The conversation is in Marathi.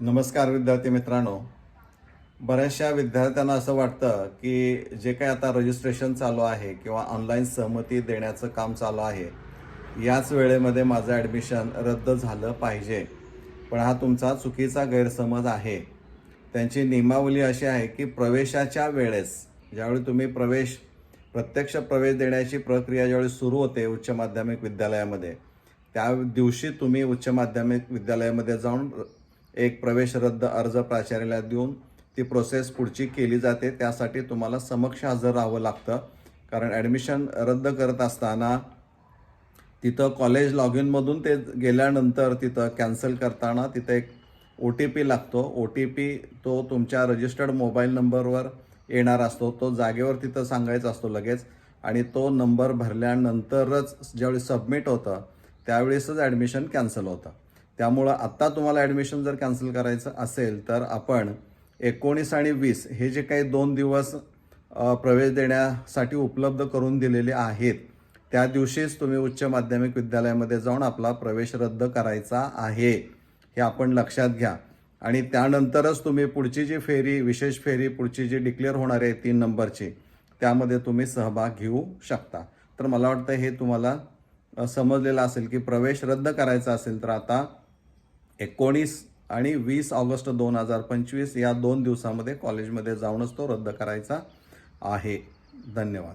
नमस्कार विद्यार्थी मित्रांनो. बऱ्याचशा विद्यार्थ्यांना असं वाटतं की जे काही आता रजिस्ट्रेशन चालू आहे किंवा ऑनलाईन सहमती देण्याचं काम चालू आहे याच वेळेमध्ये माझं ॲडमिशन रद्द झालं पाहिजे. पण हा तुमचा चुकीचा गैरसमज आहे. त्यांची नियमावली अशी आहे की प्रवेशाच्या वेळेस ज्यावेळी तुम्ही प्रवेश प्रत्यक्ष प्रवेश देण्याची प्रक्रिया ज्यावेळी सुरू होते उच्च माध्यमिक विद्यालयामध्ये त्या दिवशी तुम्ही उच्च माध्यमिक विद्यालयामध्ये जाऊन एक प्रवेश रद्द अर्ज प्राचार्याला देऊन ती प्रोसेस पुढची केली जाते. त्यासाठी तुम्हाला समक्ष हजर राहावं लागतं. कारण ॲडमिशन रद्द करत असताना तिथं कॉलेज लॉग इनमधून ते गेल्यानंतर तिथं कॅन्सल करताना तिथं एक ओ टी पी लागतो. ओ टी पी तो तुमच्या रजिस्टर्ड मोबाईल नंबरवर येणार असतो. तो जागेवर तिथं सांगायचा असतो लगेच. आणि तो नंबर भरल्यानंतरच ज्यावेळी सबमिट होतं त्यावेळेसच ॲडमिशन कॅन्सल होतं. त्यामुळं आत्ता तुम्हाला ॲडमिशन जर कॅन्सल करायचं असेल तर आपण एकोणीस आणि वीस हे जे काही दोन दिवस प्रवेश देण्यासाठी उपलब्ध करून दिलेले आहेत त्या दिवशीच तुम्ही उच्च माध्यमिक विद्यालयामध्ये जाऊन आपला प्रवेश रद्द करायचा आहे हे आपण लक्षात घ्या. आणि त्यानंतरच तुम्ही पुढची जी फेरी विशेष फेरी पुढची जी डिक्लेअर होणार आहे तीन नंबरची त्यामध्ये तुम्ही सहभाग घेऊ शकता. तर मला वाटतं हे तुम्हाला समजलेलं असेल की प्रवेश रद्द करायचा असेल तर आता एकोणीस आणि वीस ऑगस्ट दोन हजार पंचवीस या दोन दिवसामध्ये कॉलेजमध्ये जाऊनच तो रद्द करायचा आहे. धन्यवाद.